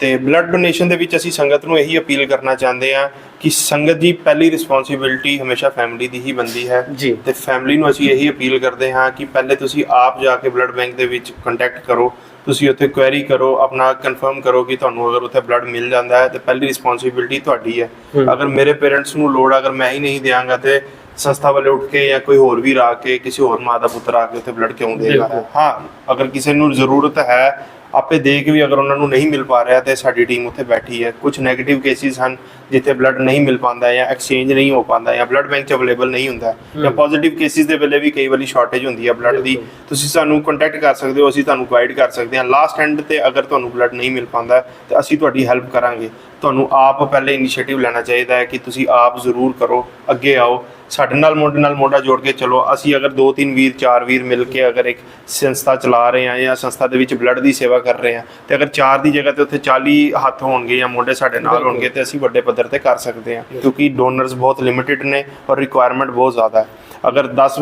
ਤੇ ਬਲੱਡ ਡੋਨੇਸ਼ਨ ਦੇ ਵਿੱਚ ਅਸੀਂ ਸੰਗਤ ਨੂੰ ਇਹੀ ਅਪੀਲ ਕਰਨਾ ਚਾਹੁੰਦੇ ਹਾਂ ਕਿ ਸੰਗਤ ਦੀ ਪਹਿਲੀ ਰਿਸਪੌਂਸਿਬਿਲਟੀ ਹਮੇਸ਼ਾ ਫੈਮਿਲੀ ਦੀ ਹੀ ਬੰਦੀ ਹੈ ਜੀ ਤੇ ਫੈਮਿਲੀ ਨੂੰ ਅਸੀਂ ਇਹੀ ਅਪੀਲ ਕਰਦੇ ਹਾਂ ਕਿ ਪਹਿਲੇ ਤੁਸੀਂ ਆਪ ਜਾ ਕੇ ਬਲੱਡ ਬੈਂਕ ਦੇ ਵਿੱਚ ਕੰਟੈਕਟ ਕਰੋ ਤੁਸੀਂ ਉੱਥੇ ਕੁਐਰੀ ਕਰੋ ਆਪਣਾ ਕਨਫਰਮ ਕਰੋ ਕਿ ਤੁਹਾਨੂੰ ਅਗਰ ਉੱਥੇ ਬਲੱਡ ਮਿਲ ਜਾਂਦਾ ਹੈ ਤੇ ਪਹਿਲੀ ਰਿਸਪੌਂਸਿਬਿਲਟੀ ਤੁਹਾਡੀ ਹੈ। ਅਗਰ ਮੇਰੇ ਪੇਰੈਂਟਸ ਨੂੰ ਲੋੜ ਅਗਰ ਮੈਂ ਹੀ ਨਹੀਂ ਦਿਆਂਗਾ ਤੇ ਸੰਸਥਾ ਵਾਲੇ ਉੱਠ ਕੇ ਜਾਂ ਕੋਈ ਹੋਰ ਵੀ ਆ ਕੇ ਕਿਸੇ ਹੋਰ ਮਾਂ ਦਾ ਪੁੱਤਰ ਆ ਕੇ ਉੱਥੇ ਬਲੱਡ ਕਿਉਂ ਦੇਗਾ। ਹਾਂ ਅਗਰ ਕਿਸੇ ਨੂੰ ਜ਼ਰੂਰਤ ਹੈ ਆਪੇ ਦੇ ਕੇ ਵੀ ਅਗਰ ਉਹਨਾਂ ਨੂੰ ਨਹੀਂ ਮਿਲ ਪਾ ਰਿਹਾ ਤੇ ਸਾਡੀ ਟੀਮ ਉੱਥੇ ਬੈਠੀ ਹੈ। ਕੁਝ 네ਗੇਟਿਵ ਕੇਸਿਸ ਹਨ ਜਿੱਥੇ ਬਲੱਡ ਨਹੀਂ ਮਿਲ ਪਾਉਂਦਾ ਜਾਂ ਐਕਸਚੇਂਜ ਨਹੀਂ ਹੋ ਪਾਉਂਦਾ ਜਾਂ ਬਲੱਡ ਬੈਂਕ 'ਚ ਅਵੇਲੇਬਲ ਨਹੀਂ ਹੁੰਦਾ ਜਾਂ ਪੋਜ਼ਿਟਿਵ ਕੇਸਿਸ ਦੇ ਵੇਲੇ ਵੀ ਕਈ ਵਾਰੀ ਸ਼ਾਰਟੇਜ ਹੁੰਦੀ ਹੈ ਬਲੱਡ ਦੀ। ਤੁਸੀਂ ਸਾਨੂੰ ਕੰਟੈਕਟ ਕਰ ਸਕਦੇ ਹੋ ਅਸੀਂ ਤੁਹਾਨੂੰ ਗਾਈਡ ਕਰ ਸਕਦੇ ਹਾਂ। ਲਾਸਟ ਐਂਡ ਤੇ ਅਗਰ ਤੁਹਾਨੂੰ ਬਲੱਡ ਨਹੀਂ ਮਿਲ ਪਾਉਂਦਾ ਤੇ ਅਸੀਂ ਤੁਹਾਡੀ ਹੈਲਪ ਕਰਾਂਗੇ। ਤੁਹਾਨੂੰ ਆਪ ਪਹਿਲੇ ਇਨੀਸ਼ੀਏਟਿਵ ਲੈਣਾ ਚਾਹੀਦਾ ਹੈ ਕਿ ਤੁਸੀਂ ਆਪ ਜ਼ਰੂਰ ਕਰੋ ਅੱਗੇ ਆਓ। ਸਾਡੇ ਨਾਲ ਮੋਢੇ ਨਾਲ ਮੋਢਾ ਜੋੜ ਕੇ ਚਲੋ ਅਸੀਂ ਅਗਰ ਦੋ ਤਿੰਨ ਵੀਰ ਚਾਰ ਵੀਰ ਮਿਲ ਕੇ ਅਗਰ ਇੱਕ ਸੰਸਥਾ ਚਲਾ ਰਹੇ ਹਾਂ ਜਾਂ ਸੰਸਥਾ ਦੇ ਵਿੱਚ ਬਲੱਡ ਦੀ ਸੇਵਾ ਕਰ ਰਹੇ ਹਾਂ ਤੇ ਅਗਰ ਚਾਰ ਦੀ ਜਗ੍ਹਾ ਤੇ ਉੱਥੇ 40 ਹੱਥ ਹੋਣਗੇ ਜਾਂ ਮੋਢੇ ਸਾਡੇ ਨਾਲ। ਹੋਣਗੇ ਤੇ ਅਸੀਂ ਵੱਡੇ ਪੱਧਰ ਤੇ ਕਰ ਸਕਦੇ ਹਾਂ ਕਿਉਂਕਿ ਡੋਨਰਸ ਬਹੁਤ ਲਿਮਿਟਿਡ ਨੇ ਔਰ ਰਿਕੁਆਇਰਮੈਂਟ ਬਹੁਤ ਜ਼ਿਆਦਾ ਹੈ ਅਗਰ 10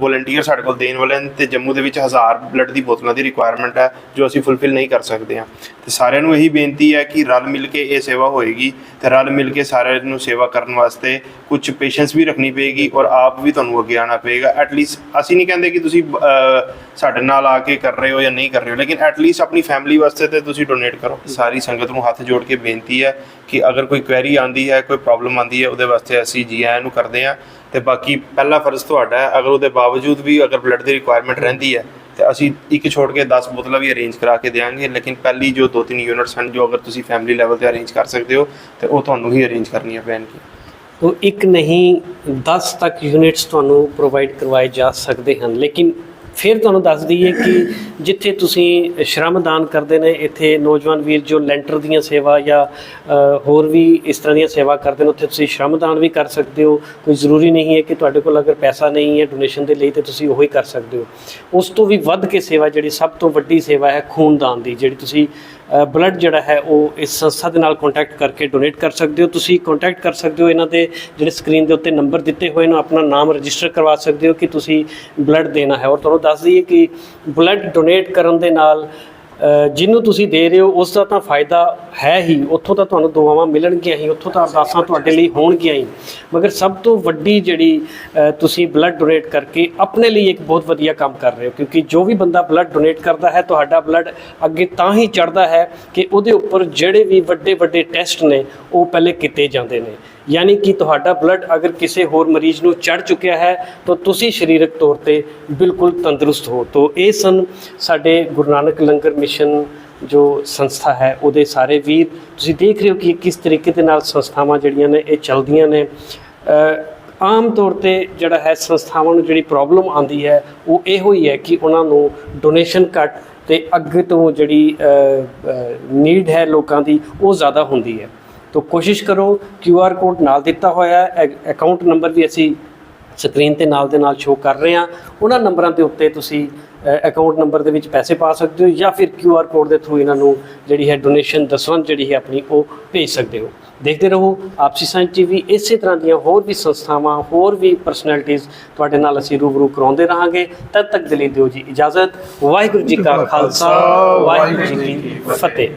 ਵੋਲੰਟੀਅਰ ਸਾਡੇ ਕੋਲ ਦੇਣ ਵਾਲੇ ਨੇ ਤੇ ਜੰਮੂ ਦੇ ਵਿੱਚ 1000 ਬਲੱਡ ਦੀ ਬੋਤਲਾਂ ਦੀ ਰਿਕੁਆਇਰਮੈਂਟ ਹੈ ਜੋ ਅਸੀਂ ਫੁੱਲਫਿਲ ਨਹੀਂ ਕਰ ਸਕਦੇ ਹਾਂ ਤੇ ਸਾਰਿਆਂ ਨੂੰ ਇਹੀ ਬੇਨਤੀ ਹੈ ਕਿ ਰਲ ਮਿਲ ਕੇ ਇਹ ਸੇਵਾ ਹੋਏਗੀ ਤੇ ਰਲ ਮਿਲ ਕੇ ਸਾਰਿਆਂ ਨੂੰ ਸੇਵਾ ਕਰਨ ਵਾਸਤੇ ਕੁਝ ਪੇਸ਼ੈਂਸ ਵੀ ਰੱਖਣੀ ਪਏਗੀ ਔਰ ਆਪ ਵੀ ਤੁਹਾਨੂੰ ਅੱਗੇ ਆਉਣਾ ਪਏਗਾ। ਐਟਲੀਸਟ ਅਸੀਂ ਨਹੀਂ ਕਹਿੰਦੇ ਕਿ ਤੁਸੀਂ ਸਾਡੇ ਨਾਲ ਆ ਕੇ ਕਰ ਰਹੇ ਹੋ ਜਾਂ ਨਹੀਂ ਕਰ ਰਹੇ ਹੋ, ਲੇਕਿਨ ਐਟਲੀਸਟ ਆਪਣੀ ਫੈਮਿਲੀ ਵਾਸਤੇ ਤੇ ਤੁਸੀਂ ਡੋਨੇਟ ਕਰੋ। ਸਾਰੀ ਸੰਗਤ ਨੂੰ ਹੱਥ ਜੋੜ ਕੇ ਬੇਨਤੀ ਹੈ ਕਿ ਅਗਰ ਕੋਈ ਕੁਐਰੀ ਆਂਦੀ ਹੈ, ਕੋਈ ਪ੍ਰੋਬਲਮ ਆਂਦੀ ਹੈ, ਉਹਦੇ ਵਾਸਤੇ ਅਸੀਂ ਜੀ ਆਇਆਂ ਨੂੰ ਕਰਦੇ ਹਾਂ। ਤੇ ਬਾਕੀ ਪਹਿਲਾ ਫਰਜ਼ ਤੁਹਾਡਾ ਹੈ, ਅਗਰ ਉਹਦੇ ਬਾਵਜੂਦ ਵੀ ਅਗਰ ਬਲੱਡ ਦੀ ਰਿਕੁਆਇਰਮੈਂਟ ਰਹਿੰਦੀ ਹੈ, ਤੇ ਅਸੀਂ ਇੱਕ ਛੋੜ ਕੇ 10 ਬੋਤਲਾਂ ਵੀ ਅਰੇਂਜ ਕਰਾ ਕੇ ਦੇਵਾਂਗੇ ਲੇਕਿਨ ਪਹਿਲੀ ਜੋ ਦੋ ਤਿੰਨ ਯੂਨਿਟਸ ਹਨ, ਜੋ ਅਗਰ ਤੁਸੀਂ ਫੈਮਿਲੀ ਲੈਵਲ ਤੇ ਅਰੇਂਜ ਕਰ ਸਕਦੇ ਹੋ, ਤੇ ਉਹ ਤੁਹਾਨੂੰ ਹੀ ਅਰੇਂਜ ਕਰਨੀਆਂ ਪੈਣਗੀਆਂ। ਤੋ ਇੱਕ ਨਹੀਂ 10 ਤੱਕ ਯੂਨਿਟਸ ਤੁਹਾਨੂੰ ਪ੍ਰੋਵਾਈਡ ਕਰਵਾਏ ਜਾ ਸਕਦੇ ਹਨ। ਲੇਕਿਨ ਫਿਰ ਤੁਹਾਨੂੰ ਦੱਸ ਦਈਏ ਕਿ ਜਿੱਥੇ ਤੁਸੀਂ ਸ਼ਰਮਦਾਨ ਕਰਦੇ ਨੇ, ਇੱਥੇ ਨੌਜਵਾਨ ਵੀਰ ਜੋ ਲੈਂਟਰ ਦੀਆਂ ਸੇਵਾ ਜਾਂ ਹੋਰ ਵੀ ਇਸ ਤਰ੍ਹਾਂ ਦੀਆਂ ਸੇਵਾ ਕਰਦੇ ਨੇ, ਉੱਥੇ ਤੁਸੀਂ ਸ਼ਰਮਦਾਨ ਵੀ ਕਰ ਸਕਦੇ ਹੋ। ਕੋਈ ਜ਼ਰੂਰੀ ਨਹੀਂ ਹੈ ਕਿ ਤੁਹਾਡੇ ਕੋਲ ਅਗਰ ਪੈਸਾ ਨਹੀਂ ਹੈ ਡੋਨੇਸ਼ਨ ਦੇ ਲਈ ਤੇ ਤੁਸੀਂ ਉਹੀ ਕਰ ਸਕਦੇ ਹੋ। ਉਸ ਤੋਂ ਵੀ ਵੱਧ ਕੇ ਸੇਵਾ ਜਿਹੜੀ ਸਭ ਤੋਂ ਵੱਡੀ ਸੇਵਾ ਹੈ ਖੂਨਦਾਨ ਦੀ, ਜਿਹੜੀ ਤੁਸੀਂ ਬਲੱਡ ਜਿਹੜਾ ਹੈ ਉਹ ਇਸ ਸੰਸਥਾ ਦੇ ਨਾਲ ਕੰਟੈਕਟ ਕਰਕੇ ਡੋਨੇਟ ਕਰ ਸਕਦੇ ਹੋ। ਤੁਸੀਂ ਕੰਟੈਕਟ ਕਰ ਸਕਦੇ ਹੋ ਇਹਨਾਂ ਦੇ ਜਿਹੜੇ ਸਕਰੀਨ ਦੇ ਉੱਤੇ ਨੰਬਰ ਦਿੱਤੇ ਹੋਏ ਨੇ, ਆਪਣਾ ਨਾਮ ਰਜਿਸਟਰ ਕਰਵਾ ਸਕਦੇ ਹੋ ਕਿ ਤੁਸੀਂ ਬਲੱਡ ਦੇਣਾ ਹੈ। ਔਰ ਤੁਹਾਨੂੰ ਦੱਸ ਦਈਏ ਕਿ ਬਲੱਡ ਡੋਨੇਟ ਕਰਨ ਦੇ ਨਾਲ ਜਿਹਨੂੰ ਤੁਸੀਂ ਦੇ ਰਹੇ ਹੋ, ਉਸ ਦਾ ਤਾਂ ਫਾਇਦਾ ਹੈ ਹੀ। ਉੱਥੋਂ ਤਾਂ ਤੁਹਾਨੂੰ ਦੁਆਵਾਂ ਮਿਲਣਗੀਆਂ ਹੀ। ਉੱਥੋਂ ਤਾਂ ਅਰਦਾਸਾਂ ਤੁਹਾਡੇ ਲਈ ਹੋਣਗੀਆਂ ਹੀ। ਮਗਰ ਸਭ ਤੋਂ ਵੱਡੀ ਜਿਹੜੀ ਤੁਸੀਂ ਬਲੱਡ ਡੋਨੇਟ ਕਰਕੇ ਆਪਣੇ ਲਈ ਇੱਕ ਬਹੁਤ ਵਧੀਆ ਕੰਮ ਕਰ ਰਹੇ ਹੋ। ਕਿਉਂਕਿ ਜੋ ਵੀ ਬੰਦਾ ਬਲੱਡ ਡੋਨੇਟ ਕਰਦਾ ਹੈ, ਤੁਹਾਡਾ ਬਲੱਡ ਅੱਗੇ ਤਾਂ ਹੀ ਚੜਦਾ ਹੈ ਕਿ ਉਹਦੇ ਉੱਪਰ ਜਿਹੜੇ ਵੀ ਵੱਡੇ ਵੱਡੇ ਟੈਸਟ ਨੇ, ਉਹ ਪਹਿਲੇ ਕੀਤੇ ਜਾਂਦੇ ਨੇ। ਯਾਨੀ ਕਿ ਤੁਹਾਡਾ ਬਲੱਡ ਅਗਰ ਕਿਸੇ ਹੋਰ ਮਰੀਜ਼ ਨੂੰ ਚੜ ਚੁੱਕਿਆ ਹੈ, ਤਾਂ ਤੁਸੀਂ ਸਰੀਰਕ ਤੌਰ ਤੇ ਬਿਲਕੁਲ ਤੰਦਰੁਸਤ ਹੋ। ਤੋਂ ਇਹ ਸਨ ਸਾਡੇ ਗੁਰੂ ਨਾਨਕ ਲੰਗਰ ਮਿਸ਼ਨ ਜੋ ਸੰਸਥਾ ਹੈ, ਉਹਦੇ ਸਾਰੇ ਵੀਰ। ਤੁਸੀਂ ਦੇਖ ਰਹੇ ਹੋ ਕਿ ਕਿਸ ਤਰੀਕੇ ਦੇ ਨਾਲ ਸੰਸਥਾਵਾਂ ਜਿਹੜੀਆਂ ਨੇ, ਇਹ ਚੱਲਦੀਆਂ ਨੇ। ਆਮ ਤੌਰ ਤੇ ਜਿਹੜਾ ਹੈ, ਸੰਸਥਾਵਾਂ ਨੂੰ ਜਿਹੜੀ ਪ੍ਰੋਬਲਮ ਆਉਂਦੀ ਹੈ, ਉਹ ਇਹੋ ਹੀ ਹੈ ਕਿ ਉਹਨਾਂ ਨੂੰ ਡੋਨੇਸ਼ਨ ਘੱਟ ਤੇ ਅੱਗੇ ਤੋਂ ਜਿਹੜੀ ਨੀਡ ਹੈ ਲੋਕਾਂ ਦੀ, ਉਹ ਜ਼ਿਆਦਾ ਹੁੰਦੀ ਹੈ। ਤਾਂ ਕੋਸ਼ਿਸ਼ ਕਰੋ ਕਿਊ ਆਰ ਕੋਡ ਨਾਲ ਦਿੱਤਾ ਹੋਇਆ ਹੈ। ਅਕਾਊਂਟ ਨੰਬਰ ਵੀ ਅਸੀਂ ਸਕਰੀਨ ਤੇ ਨਾਲ ਦੇ ਨਾਲ ਸ਼ੋ ਕਰ ਰਹੇ ਹਾਂ। ਉਹਨਾਂ ਨੰਬਰਾਂ ਦੇ ਉੱਤੇ ਤੁਸੀਂ ਅਕਾਊਂਟ ਨੰਬਰ ਦੇ ਵਿੱਚ ਪੈਸੇ ਪਾ ਸਕਦੇ ਹੋ ਜਾਂ ਫਿਰ ਕਿਊ ਆਰ ਕੋਡ ਦੇ ਥਰੂ ਇਹਨਾਂ ਨੂੰ ਜਿਹੜੀ ਹੈ ਡੋਨੇਸ਼ਨ ਦਸਵੰਧ ਜਿਹੜੀ ਹੈ ਆਪਣੀ ਉਹ ਭੇਜ ਸਕਦੇ ਹੋ। ਦੇਖਦੇ ਰਹੋ ਆਪਸੀ ਸਾਇੰਸ ਟੀਵੀ ਇਸੇ ਤਰ੍ਹਾਂ ਦੀਆਂ ਹੋਰ ਵੀ ਸੰਸਥਾਵਾਂ, ਹੋਰ ਵੀ ਪਰਸਨੈਲਿਟੀਜ਼ ਤੁਹਾਡੇ ਨਾਲ ਅਸੀਂ ਰੂਬਰੂ ਕਰਾਉਂਦੇ ਰਹਾਂਗੇ। ਤਦ ਤੱਕ ਦੇ ਲਈ ਦਿਓ ਜੀ ਇਜਾਜ਼ਤ। ਵਾਹਿਗੁਰੂ ਜੀ ਕਾ ਖਾਲਸਾ, ਵਾਹਿਗੁਰੂ ਜੀ ਕੀ ਫਤਿਹ।